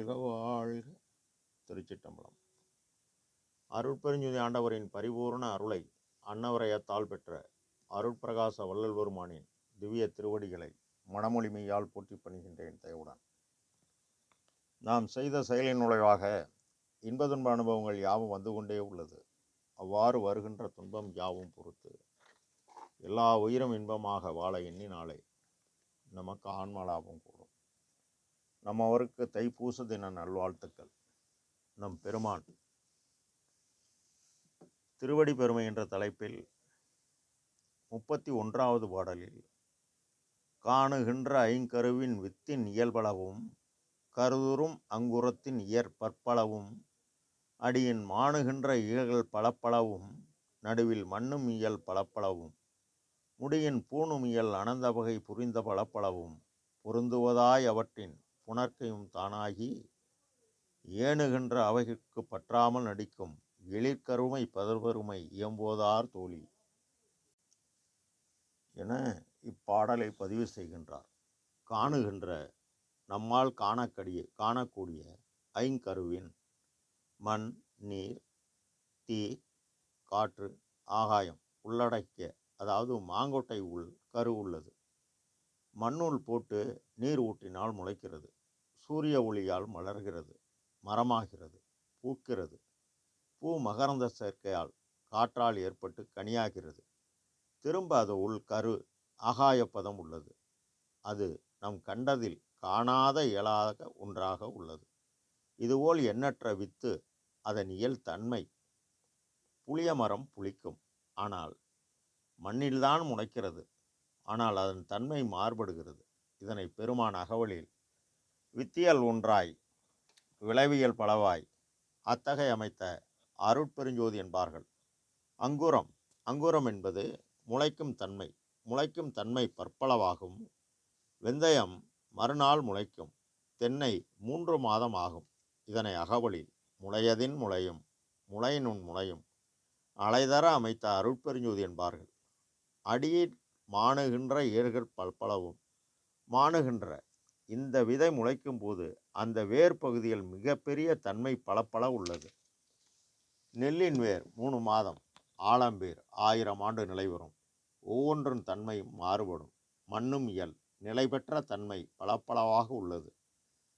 வாழ்க வாழ்க திருச்சிட்டம்பலம். அருட்பெருஞ்சுதி ஆண்டவரின் பரிபூர்ண அருளை அன்னவரையத்தால் பெற்ற அருட்பிரகாச வள்ளல் பெருமானின் திவ்ய திருவடிகளை மனமொழிமையால் போற்றி பணிகின்றேன் தயவுடன். நாம் செய்த செயலின் நுழைவாக இன்ப துன்ப அனுபவங்கள் யாவும் வந்து கொண்டே உள்ளது. அவ்வாறு வருகின்ற துன்பம் யாவும் பொறுத்து. எல்லா உயிரும் இன்பமாக வாழ எண்ணினாலே நமக்கு ஆன்மலாபம் கூடும். நம்ம அவருக்கு தைப்பூச தின நல்வாழ்த்துக்கள். நம் பெருமான். திருவடி பெருமை என்ற தலைப்பில் முப்பத்தி ஒன்றாவது பாடலில் காணுகின்ற ஐங்கருவின் வித்தின் இயல்பளவும் கருதுறும் அங்குரத்தின் இயற் பற்பளவும் அடியின் மாணுகின்ற இயல்கள் பலப்பளவும் நடுவில் மண்ணும் இயல் பலப்பளவும் முடியின் பூணும் இயல் அனந்த வகை புரிந்த பலப்பளவும் பொருந்துவதாய் அவற்றின் புணர்க்கையும் தானாகி ஏணுகின்ற அவைகளுக்கு பற்றாமல் நடிக்கும் எழிற்கருமை பதர்வருமை இயம்போதார் தோழி என இப்பாடலை பதிவு செய்கின்றார். காணுகின்ற நம்மால் காணக்கடிய காணக்கூடிய ஐங்கருவின் மண் நீர் தீ காற்று ஆகாயம் உள்ளடக்கிய அதாவது மாங்கொட்டை உள் கரு உள்ளது. மண்ணுள் போட்டு நீர் ஊற்றினால் முளைக்கிறது. சூரிய ஒளியால் மலர்கிறது மரமாகிறது பூக்கிறது. பூ மகரந்த சேர்க்கையால் காற்றால் ஏற்பட்டு கனியாகிறது. திரும்ப அது உள் கரு ஆகாயப்பதம் உள்ளது. அது நம் கண்டதில் காணாத இயலாத ஒன்றாக உள்ளது. இதுபோல் எண்ணற்ற வித்து அதன் இயல் தன்மை. புளிய மரம் புளிக்கும். ஆனால் மண்ணில்தான் முளைக்கிறது. ஆனால் அதன் தன்மை மாறுபடுகிறது. இதனை பெருமான் அகவலில் வித்தியல் ஒன்றாய் விளைவியல் பலவாய் அத்தகை அமைத்த அருட்பெருஞ்சோதி என்பார்கள். அங்குரம் அங்குரம் என்பது முளைக்கும் தன்மை முளைக்கும் தன்மை பற்பளவாகும். வெந்தயம் மறுநாள் முளைக்கும் தென்னை மூன்று மாதம் ஆகும். இதனை அகவலில் முளையதின் முளையும் முளையினுன் முளையும் அலைதர அமைத்த அருட்பெருஞ்சோதி என்பார்கள். அடியில் மாணுகின்ற ஏர்கள் பல்பளவும் மாணுகின்ற இந்த விதை முளைக்கும் போது அந்த வேர் பகுதியில் மிகப்பெரிய தன்மை பலப்பல உள்ளது. நெல்லின் வேர் மூணு மாதம் ஆலம்பேர் ஆயிரம் ஆண்டு நிலைவரும் ஒவ்வொன்றின் தன்மையும் மாறுபடும். மண்ணும் இயல் நிலை பெற்ற தன்மை பளப்பளவாக உள்ளது.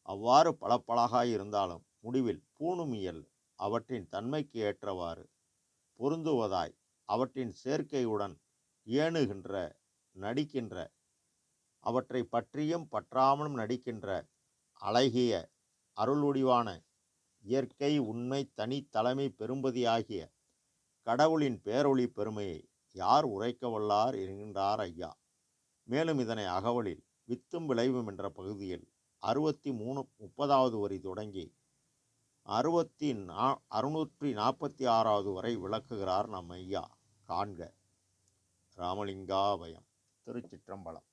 அவ்வாறு பளபளகாக இருந்தாலும் முடிவில் பூணும் இயல் அவற்றின் தன்மைக்கு ஏற்றவாறு பொருந்துவதாய் அவற்றின் சேர்க்கையுடன் ஏணுகின்ற நடிக்கின்ற அவற்றை பற்றியும் பற்றாமலும் நடிக்கின்ற அழகிய அருளுடிவான இயற்கை உண்மை தனித்தலைமை தலைமை பெரும்பதி ஆகிய கடவுளின் பேரொளி பெருமையை யார் உரைக்க வல்லார் என்கின்றார் ஐயா. மேலும் இதனை அகவலில் வித்தும் விளைவும் என்ற பகுதியில் அறுபத்தி மூணு முப்பதாவது வரி தொடங்கி அறுபத்தி நா அறுநூற்றி நாற்பத்தி ஆறாவது வரை விளக்குகிறார் நம் ஐயா. காண்க. ராமலிங்காபயம் திருச்சிற்றம்பலம்.